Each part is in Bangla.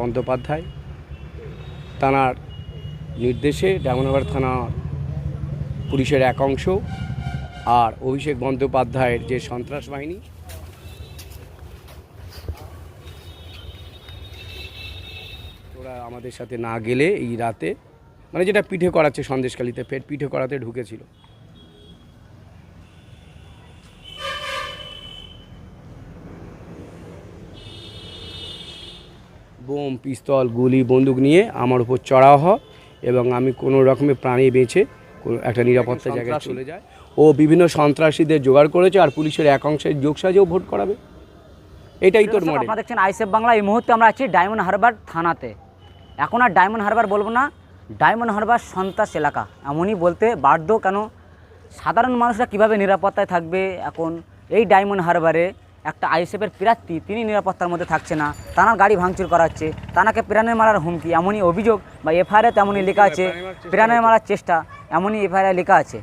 বন্দ্যোপাধ্যায়। তাঁর নির্দেশে ডায়মনগর থানা পুলিশের এক অংশ আর অভিষেক বন্দ্যোপাধ্যায়ের যে সন্ত্রাস বাহিনী, ওরা আমাদের সাথে না গেলে এই রাতে মানে যেটা পিঠে করাচ্ছে সন্দেশকালীতে ফের পিঠে করাতে ঢুকেছিল। বোম পিস্তল গুলি বন্দুক নিয়ে আমার উপর চড়াও হয় এবং আমি কোনো রকমের প্রাণী বেঁচে একটা নিরাপত্তা জায়গায় চলে যায়। ও বিভিন্ন সন্ত্রাসীদের জোগাড় করেছে আর পুলিশের এক অংশের যোগসাজেও ভোট করাবে। এটাই তোর মডেল আপনারা দেখছেন আইসেফ বাংলা। এই মুহূর্তে আমরা আছি ডায়মন্ড হারবার থানাতে। এখন আর ডায়মন্ড হারবার বলব না ডায়মন্ড হারবার সন্ত্রাস এলাকা। এমনই বলতে বাধ্য কেন? সাধারণ মানুষরা কীভাবে নিরাপত্তায় থাকবে এখন এই ডায়মন্ড হারবারে? একটা আইএসএফের প্রার্থী তিনি নিরাপত্তার মধ্যে থাকছে না। তানার গাড়ি ভাঙচুর করা হচ্ছে। তানাকে প্রাণের মারার হুমকি এমনই অভিযোগ বা এফআইআরে তেমনই লেখা আছে। প্রাণের মারার চেষ্টা এমনই এফআইআর লেখা আছে।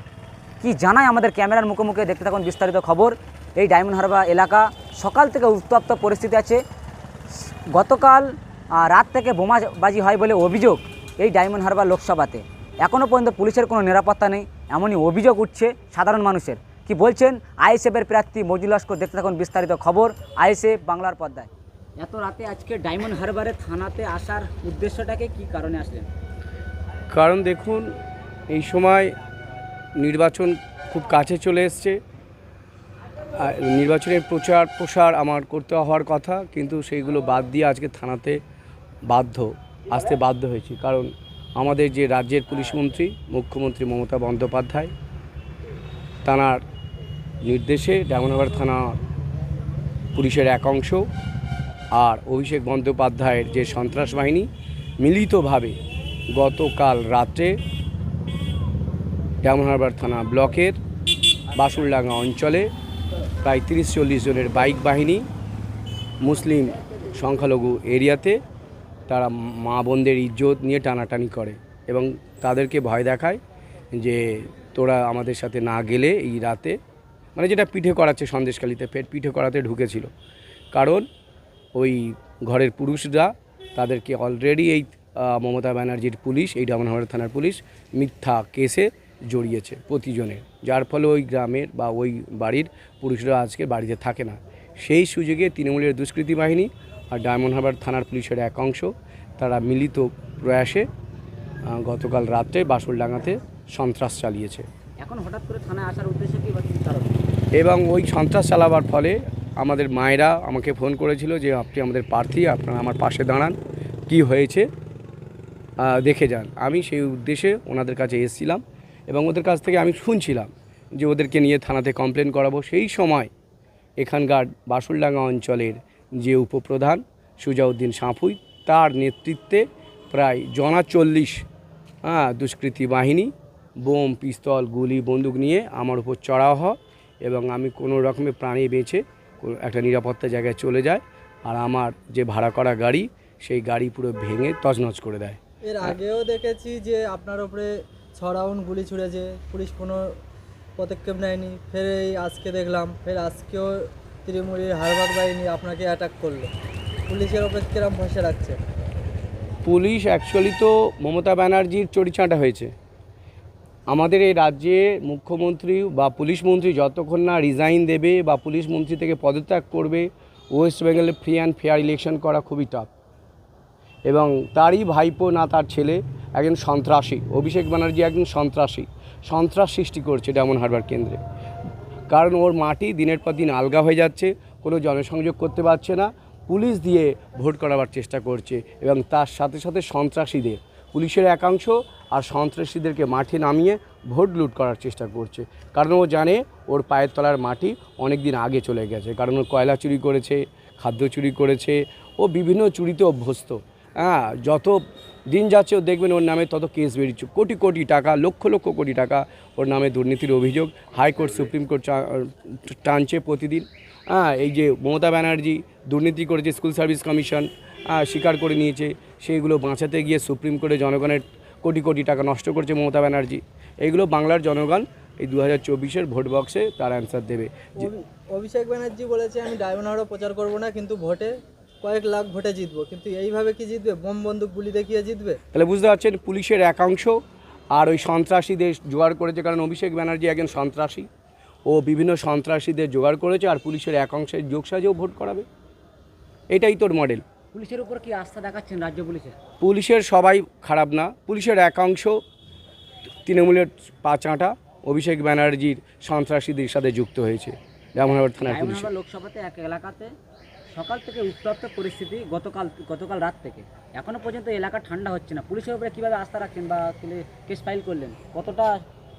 কি জানায় আমাদের ক্যামেরার মুখে মুখে দেখতে থাকুন বিস্তারিত খবর। এই ডায়মন্ড হারবার এলাকা সকাল থেকে উত্তপ্ত পরিস্থিতি আছে। গতকাল রাত থেকে বোমাবাজি হয় বলে অভিযোগ এই ডায়মন্ড হারবার লোকসভাতে। এখনও পর্যন্ত পুলিশের কোনো নিরাপত্তা নেই এমনই অভিযোগ উঠছে সাধারণ মানুষের। কি বলছেন? আইএসএফের প্রার্থী মজুল লস্কর দেখতে থাকুন বিস্তারিত খবর আইএসএফ বাংলার পর্দায়। এত রাতে আজকে ডায়মন্ড হারবারে থানাতে আসার উদ্দেশ্যটাকে কি কারণে আসলেন? কারণ দেখুন এই সময় নির্বাচন খুব কাছে চলে এসছে। নির্বাচনের প্রচার প্রসার আমার করতে হওয়ার কথা কিন্তু সেইগুলো বাদ দিয়ে আজকে থানাতে বাধ্য আসতে বাধ্য হয়েছি। কারণ আমাদের যে রাজ্যের পুলিশ মন্ত্রী মুখ্যমন্ত্রী মমতা বন্দ্যোপাধ্যায় তাঁর নির্দেশে ডায়মনগর থানা পুলিশের এক অংশ আর অভিষেক বন্দ্যোপাধ্যায়ের যে সন্ত্রাস বাহিনী মিলিতভাবে গতকাল রাত্রে ডায়মন্ড থানা ব্লকের বাসুরডাঙ্গা অঞ্চলে প্রায় তিরিশ চল্লিশ জনের বাইক বাহিনী মুসলিম সংখ্যালঘু এরিয়াতে তারা মা বোনদের ইজ্জত নিয়ে টানাটানি করে এবং তাদেরকে ভয় দেখায় যে তোরা আমাদের সাথে না গেলে এই রাতে মানে যেটা পিঠে করাচ্ছে সন্দেশকালীতে ফের পিঠে করাতে ঢুকেছিল। কারণ ওই ঘরের পুরুষরা তাদেরকে অলরেডি এই মমতা ব্যানার্জির পুলিশ, এই ডামনহাওয়ার থানার পুলিশ মিথ্যা কেসে জড়িয়েছে প্রতিজনের। যার ফলে ওই গ্রামের বা ওই বাড়ির পুরুষরা আজকে বাড়িতে থাকে না। সেই সুযোগে তৃণমূলের দুষ্কৃতী বাহিনী আর ডায়মন্ড হারবার থানার পুলিশের এক অংশ, তারা মিলিত প্রয়াসে গতকাল রাত্রে বাসুলডাঙ্গাতে সন্ত্রাস চালিয়েছে। এখন হঠাৎ করে থানায় আসার উদ্দেশ্য এবং ওই সন্ত্রাস চালাবার ফলে আমাদের মায়েরা আমাকে ফোন করেছিল যে, আপনি আমাদের প্রার্থী, আপনারা আমার পাশে দাঁড়ান। কি হয়েছে? দেখে যান। আমি সেই উদ্দেশ্যে ওনাদের কাছে এসেছিলাম এবং ওদের কাছ থেকে আমি শুনছিলাম যে, ওদেরকে নিয়ে থানাতে কমপ্লেন করাবো। সেই সময় এখানকার বাসুলডাঙ্গা অঞ্চলের যে উপপ্রধান সুজাউদ্দিন সাঁপুই, তার নেতৃত্বে প্রায় জনা চল্লিশ হ্যাঁ দুষ্কৃতী বাহিনী, বোম, পিস্তল, গুলি, বন্দুক নিয়ে আমার উপর চড়াও হয়। এবং আমি কোনো রকমে প্রাণী বেঁচে কোনো একটা নিরাপত্তা জায়গায় চলে যায় আর আমার যে ভাড়া করা গাড়ি সেই গাড়ি পুরো ভেঙে তছনছ করে দেয়। এর আগেও দেখেছি যে আপনার উপরে ছ রাউন্ড গুলি ছুড়েছে পুলিশ কোনো পদক্ষেপ নেয়নি ফের এই আজকে দেখলাম ফের আজকেও তৃণমূলের হারবাদ বাহিনী আপনাকে অ্যাটাক করল। পুলিশের ওপর কিরম ভরসা রাখছে? পুলিশ অ্যাকচুয়ালি তো মমতা ব্যানার্জির চড়িচাঁটা হয়েছে। আমাদের এই রাজ্যে মুখ্যমন্ত্রী বা পুলিশ মন্ত্রী যতক্ষণ না রিজাইন দেবে বা পুলিশ মন্ত্রী থেকে পদত্যাগ করবে ওয়েস্ট বেঙ্গলে ফ্রি অ্যান্ড ফেয়ার ইলেকশন করা খুবই টাফ এবং তারই ভাইপো না তার ছেলে, একজন সন্ত্রাসী, অভিষেক ব্যানার্জি একজন সন্ত্রাসী। সন্ত্রাস সৃষ্টি করছে ডায়মন্ড হারবার কেন্দ্রে। কারণ ওর মাটি দিনের পর দিন আলগা হয়ে যাচ্ছে, কোনো জনসংযোগ করতে পারছে না, পুলিশ দিয়ে ভোট করাবার চেষ্টা করছে এবং তার সাথে সাথে সন্ত্রাসীদের পুলিশের একাংশ আর সন্ত্রাসীদেরকে মাঠে নামিয়ে ভোট লুট করার চেষ্টা করছে। কারণ ও জানে ওর পায়ের তলার মাটি অনেক দিন আগে চলে গেছে। কারণ ও কয়লা চুরি করেছে, খাদ্য চুরি করেছে, ও বিভিন্ন চুরিতে অভ্যস্ত। হ্যাঁ যত দিন যাচ্ছে, ও দেখবেন ওর নামে তত কেস বেরিয়েছে। কোটি কোটি টাকা, লক্ষ লক্ষ কোটি টাকা ওর নামে দুর্নীতির অভিযোগ। হাইকোর্ট সুপ্রিম কোর্ট টানছে প্রতিদিন। হ্যাঁ এই যে মমতা ব্যানার্জি দুর্নীতি করেছে স্কুল সার্ভিস কমিশন স্বীকার করে নিয়েছে। সেইগুলো বাঁচাতে গিয়ে সুপ্রিম কোর্টে জনগণের কোটি কোটি টাকা নষ্ট করছে মমতা ব্যানার্জি। এইগুলো বাংলার জনগণ এই দু হাজার চব্বিশের ভোট বক্সে তার অ্যান্সার দেবে। অভিষেক ব্যানার্জি বলেছে, আমি ডায়মন্ড হারবার প্রচার করব না, কিন্তু ভোটে কয়েক লাখ ভোটে জিতবো কিন্তু এইভাবে কি জিতবে? বোম বন্দুক গুলি দেখিয়ে জিতবে? তাহলে বুঝতে পারছেন পুলিশের একাংশ আর ওই সন্ত্রাসীদের জোগাড় করেছে কারণ অভিষেক ব্যানার্জি একজন সন্ত্রাসী। ও বিভিন্ন সন্ত্রাসীদের জোগাড় করেছে আর পুলিশের একাংশের যোগসাজেও ভোট করাবে। এটাই তোর মডেল পুলিশের উপর কি আস্থা দেখাচ্ছেন রাজ্য পুলিশের? পুলিশের সবাই খারাপ না। পুলিশের একাংশ তৃণমূলের পাঁচাঁটা অভিষেক ব্যানার্জির সন্ত্রাসীদের সাথে যুক্ত হয়েছে থানার পুলিশ। লোকসভাতে এক এলাকাতে সকাল থেকে উত্তপ্ত পরিস্থিতি গতকাল গতকাল রাত থেকে। এখনও পর্যন্ত এলাকা ঠান্ডা হচ্ছে না। পুলিশের উপরে কীভাবে আস্থা রাখছেন বা কেস ফাইল করলেন? কতটা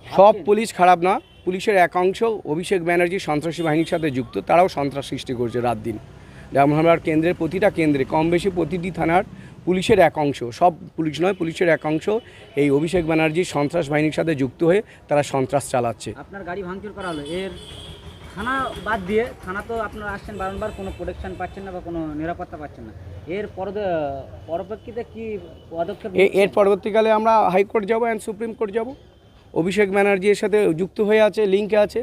সব পুলিশ খারাপ না। পুলিশের একাংশ অভিষেক ব্যানার্জি সন্ত্রাসী বাহিনীর সাথে যুক্ত তারাও সন্ত্রাস সৃষ্টি করছে রাত দিন। রামনগর কেন্দ্রের প্রতিটা কেন্দ্রে কম বেশি প্রতিটি থানার পুলিশের একাংশ সব পুলিশ নয় পুলিশের একাংশ এই অভিষেক ব্যানার্জি সন্ত্রাস বাহিনীর সাথে যুক্ত হয়ে তারা সন্ত্রাস চালাচ্ছে। আপনার গাড়ি ভাঙচুর করা হলো। এর থানা বাদ দিয়ে থানা তো আপনারা আসছেন বারংবার, কোনো প্রোটেকশন পাচ্ছেন না বা কোনো নিরাপত্তা পাচ্ছেন না। এর পর পরপ্রেক্ষিতে কি পদক্ষেপ এর পরবর্তীকালে আমরা হাইকোর্ট যাব অ্যান্ড সুপ্রিম কোর্ট যাব। অভিষেক ব্যানার্জির সাথে যুক্ত হয়ে আছে লিঙ্কে আছে।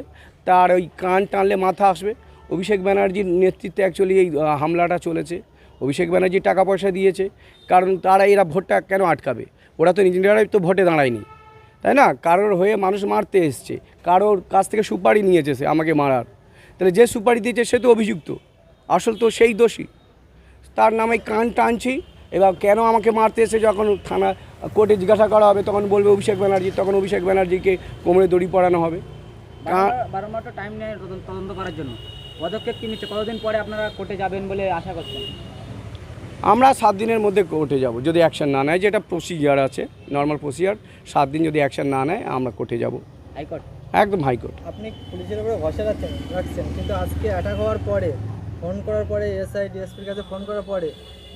তার ওই কান টানলে মাথা আসবে। অভিষেক ব্যানার্জির নেতৃত্বে অ্যাকচুয়ালি এই হামলাটা চলেছে। অভিষেক ব্যানার্জি টাকা পয়সা দিয়েছে। কারণ তারা এরা ভোটটা কেন আটকাবে? ওরা তো নিজেরাই তো ভোটে দাঁড়ায়নি। তাই না? কারোর হয়ে মানুষ মারতে এসছে। কারোর কাছ থেকে সুপারি নিয়েছে সে আমাকে মারার। তাহলে যে সুপারি দিয়েছে সে তো অভিযুক্ত। আসল তো সেই দোষী। তার নামে কান টানছি এবার কেন আমাকে মারতে এসে যখন থানা কোর্টে জিজ্ঞাসা করা হবে তখন বলবে অভিষেক ব্যানার্জি তখন অভিষেক ব্যানার্জিকে কোমরে দড়ি পরানো হবে। বারংবার টাইম নেয় তদন্ত তদন্ত করার জন্য। পদক্ষেপ কি নিচ্ছে? কতদিন পরে আপনারা কোর্টে যাবেন বলে আশা করছেন? আমরা সাত দিনের মধ্যে কোর্টে যাব যদি অ্যাকশন না নেয় যেটা প্রসিজিয়ার আছে নর্মাল প্রসিজিয়ার সাত দিন যদি অ্যাকশন না নেয় আমরা কোর্টে যাব। হাইকোর্ট? একদম হাইকোর্ট। আপনি পুলিশের উপরে ভরসা রাখছেন রাখছেন কিন্তু আজকে অ্যাটাক হওয়ার পরে ফোন করার পরে এসআই ডিএসপির কাছে ফোন করার পরে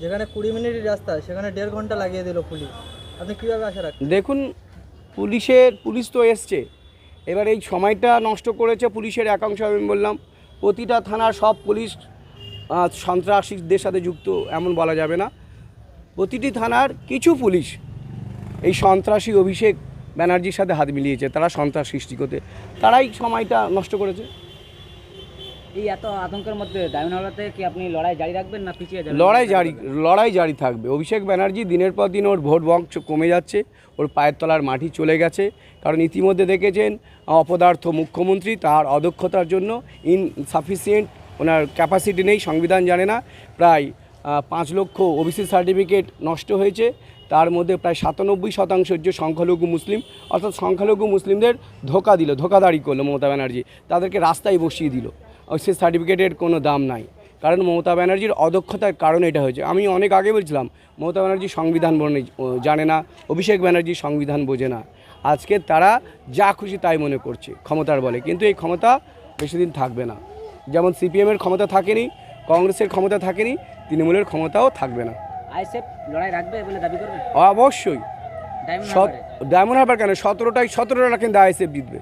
যেখানে কুড়ি মিনিটের রাস্তা সেখানে দেড় ঘণ্টা লাগিয়ে দিল পুলিশ। আপনি কীভাবে আশা রাখছেন? দেখুন পুলিশের পুলিশ তো এসছে। এবার এই সময়টা নষ্ট করেছে পুলিশের একাংশ আমি বললাম। প্রতিটা থানার সব পুলিশ সন্ত্রাসীদের সাথে যুক্ত এমন বলা যাবে না। প্রতিটি থানার কিছু পুলিশ এই সন্ত্রাসী অভিষেক ব্যানার্জির সাথে হাত মিলিয়েছে। তারা সন্ত্রাস সৃষ্টি করতে তারাই সময়টা নষ্ট করেছে। এই এত আতঙ্কের মধ্যে কি আপনি লড়াই জারি রাখবেন না পিছিয়ে যাবেন? লড়াই জারি লড়াই জারি থাকবে। অভিষেক ব্যানার্জি দিনের পর দিন ওর ভোট বংশ কমে যাচ্ছে ওর পায়ের তলার মাটি চলে গেছে। কারণ ইতিমধ্যে দেখেছেন অপদার্থ মুখ্যমন্ত্রী তার অদক্ষতার জন্য ইনসাফিসিয়েন্ট ওনার ক্যাপাসিটি নেই, সংবিধান জানে না। প্রায় পাঁচ লক্ষ ওবিসি সার্টিফিকেট নষ্ট হয়েছে। তার মধ্যে প্রায় সাতানব্বই শতাংশ যে সংখ্যালঘু মুসলিম। অর্থাৎ সংখ্যালঘু মুসলিমদের ধোকা দিল ধোকাদারি করল মমতা ব্যানার্জি। তাদেরকে রাস্তায় বসিয়ে দিল। সে সার্টিফিকেটের কোনো দাম নাই। কারণ মমতা ব্যানার্জির অদক্ষতার কারণে এটা হয়েছে। আমি অনেক আগে বলছিলাম, মমতা ব্যানার্জি সংবিধান জানে না, অভিষেক ব্যানার্জি সংবিধান বোঝে না। আজকে তারা যা খুশি তাই মনে করছে, ক্ষমতার বলে। কিন্তু এই ক্ষমতা বেশি দিন থাকবে না। যেমন সিপিএমের ক্ষমতা থাকেনি কংগ্রেসের ক্ষমতা থাকেনি তৃণমূলের ক্ষমতাও থাকবে না। আইসেফ লড়াই রাখবে বলে দাবি করবে? অবশ্যই। ডায়মন্ড হারবার? কেন? সতেরোটাই সতেরোটা কিন্তু আইএসএফ জিতবে?